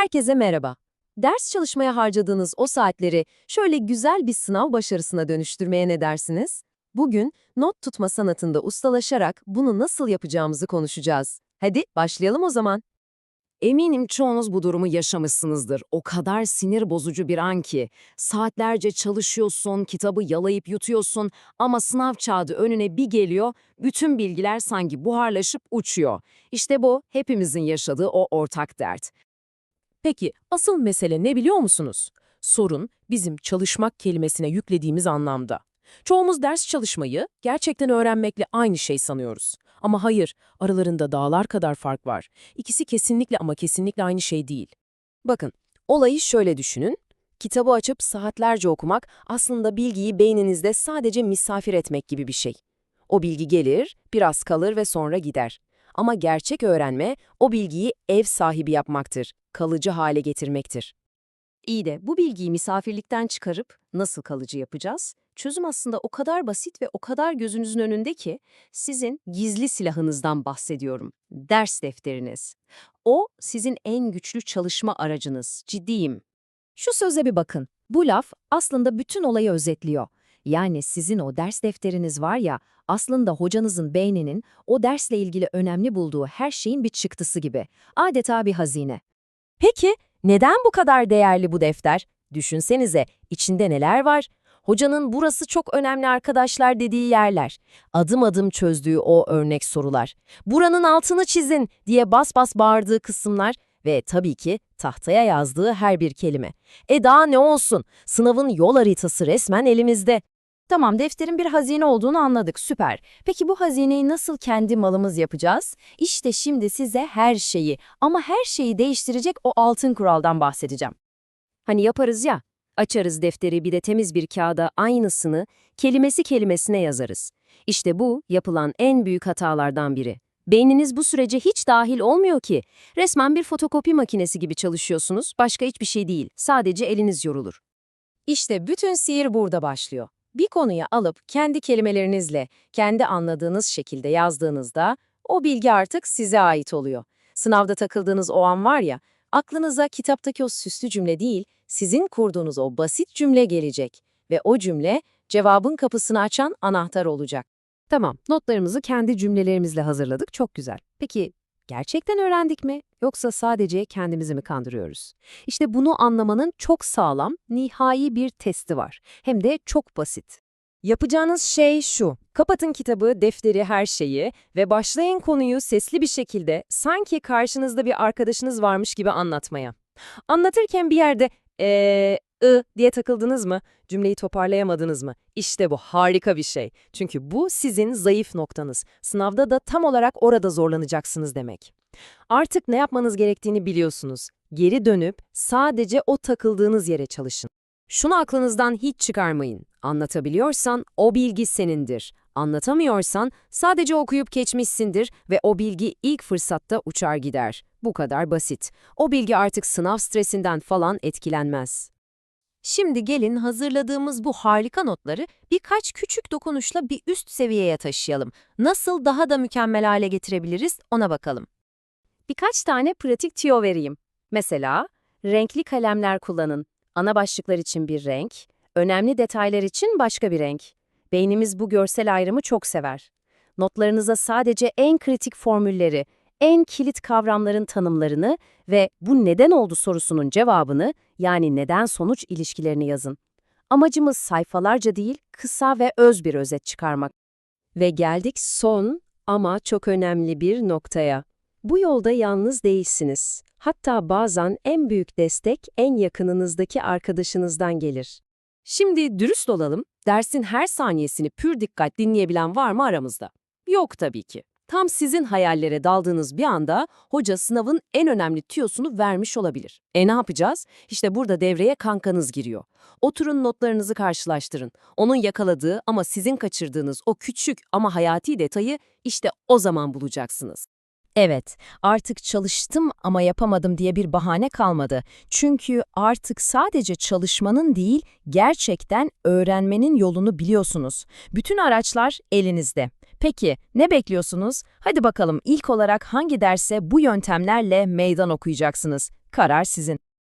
Herkese merhaba. Ders çalışmaya harcadığınız o saatleri şöyle güzel bir sınav başarısına dönüştürmeye ne dersiniz? Bugün not tutma sanatında ustalaşarak bunu nasıl yapacağımızı konuşacağız. Hadi başlayalım o zaman. Eminim çoğunuz bu durumu yaşamışsınızdır. O kadar sinir bozucu bir an ki. Saatlerce çalışıyorsun, kitabı yalayıp yutuyorsun ama sınav kağıdı önüne bir geliyor, bütün bilgiler sanki buharlaşıp uçuyor. İşte bu hepimizin yaşadığı o ortak dert. Peki asıl mesele ne biliyor musunuz? Sorun bizim çalışmak kelimesine yüklediğimiz anlamda. Çoğumuz ders çalışmayı gerçekten öğrenmekle aynı şey sanıyoruz. Ama hayır, aralarında dağlar kadar fark var. İkisi kesinlikle ama kesinlikle aynı şey değil. Bakın, olayı şöyle düşünün. Kitabı açıp saatlerce okumak aslında bilgiyi beyninizde sadece misafir etmek gibi bir şey. O bilgi gelir, biraz kalır ve sonra gider. Ama gerçek öğrenme o bilgiyi ev sahibi yapmaktır, kalıcı hale getirmektir. İyi de bu bilgiyi misafirlikten çıkarıp nasıl kalıcı yapacağız? Çözüm aslında o kadar basit ve o kadar gözünüzün önünde ki sizin gizli silahınızdan bahsediyorum. Ders defteriniz. O sizin en güçlü çalışma aracınız. Ciddiyim. Şu söze bir bakın. Bu laf aslında bütün olayı özetliyor. Yani sizin o ders defteriniz var ya, aslında hocanızın beyninin o dersle ilgili önemli bulduğu her şeyin bir çıktısı gibi. Adeta bir hazine. Peki, neden bu kadar değerli bu defter? Düşünsenize, içinde neler var? Hocanın burası çok önemli arkadaşlar dediği yerler. Adım adım çözdüğü o örnek sorular. Buranın altını çizin diye bas bas bağırdığı kısımlar ve tabii ki tahtaya yazdığı her bir kelime. E daha ne olsun? Sınavın yol haritası resmen elimizde. Tamam, defterin bir hazine olduğunu anladık, süper. Peki bu hazineyi nasıl kendi malımız yapacağız? İşte şimdi size her şeyi ama her şeyi değiştirecek o altın kuraldan bahsedeceğim. Hani yaparız ya, açarız defteri bir de temiz bir kağıda aynısını kelimesi kelimesine yazarız. İşte bu yapılan en büyük hatalardan biri. Beyniniz bu sürece hiç dahil olmuyor ki. Resmen bir fotokopi makinesi gibi çalışıyorsunuz, başka hiçbir şey değil. Sadece eliniz yorulur. İşte bütün sihir burada başlıyor. Bir konuyu alıp kendi kelimelerinizle, kendi anladığınız şekilde yazdığınızda o bilgi artık size ait oluyor. Sınavda takıldığınız o an var ya, aklınıza kitaptaki o süslü cümle değil, sizin kurduğunuz o basit cümle gelecek ve o cümle cevabın kapısını açan anahtar olacak. Tamam, notlarımızı kendi cümlelerimizle hazırladık, çok güzel. Peki gerçekten öğrendik mi yoksa sadece kendimizi mi kandırıyoruz? İşte bunu anlamanın çok sağlam, nihai bir testi var. Hem de çok basit. Yapacağınız şey şu. Kapatın kitabı, defteri, her şeyi ve başlayın konuyu sesli bir şekilde sanki karşınızda bir arkadaşınız varmış gibi anlatmaya. Anlatırken bir yerde eee, ı diye takıldınız mı? Cümleyi toparlayamadınız mı? İşte bu harika bir şey. Çünkü bu sizin zayıf noktanız. Sınavda da tam olarak orada zorlanacaksınız demek. Artık ne yapmanız gerektiğini biliyorsunuz. Geri dönüp sadece o takıldığınız yere çalışın. Şunu aklınızdan hiç çıkarmayın. Anlatabiliyorsan o bilgi senindir. Anlatamıyorsan sadece okuyup geçmişsindir ve o bilgi ilk fırsatta uçar gider. Bu kadar basit. O bilgi artık sınav stresinden falan etkilenmez. Şimdi gelin hazırladığımız bu harika notları birkaç küçük dokunuşla bir üst seviyeye taşıyalım. Nasıl daha da mükemmel hale getirebiliriz ona bakalım. Birkaç tane pratik tüyo vereyim. Mesela, renkli kalemler kullanın. Ana başlıklar için bir renk, önemli detaylar için başka bir renk. Beynimiz bu görsel ayrımı çok sever. Notlarınıza sadece en kritik formülleri, en kilit kavramların tanımlarını ve bu neden oldu sorusunun cevabını yani neden-sonuç ilişkilerini yazın. Amacımız sayfalarca değil, kısa ve öz bir özet çıkarmak. Ve geldik son ama çok önemli bir noktaya. Bu yolda yalnız değilsiniz. Hatta bazen en büyük destek en yakınınızdaki arkadaşınızdan gelir. Şimdi dürüst olalım, dersin her saniyesini pür dikkat dinleyebilen var mı aramızda? Yok tabii ki. Tam sizin hayallere daldığınız bir anda hoca sınavın en önemli tüyosunu vermiş olabilir. E ne yapacağız? İşte burada devreye kankanız giriyor. Oturun notlarınızı karşılaştırın. Onun yakaladığı ama sizin kaçırdığınız o küçük ama hayati detayı işte o zaman bulacaksınız. Evet, artık çalıştım ama yapamadım diye bir bahane kalmadı. Çünkü artık sadece çalışmanın değil, gerçekten öğrenmenin yolunu biliyorsunuz. Bütün araçlar elinizde. Peki, ne bekliyorsunuz? Hadi bakalım ilk olarak hangi derse bu yöntemlerle meydan okuyacaksınız? Karar sizin.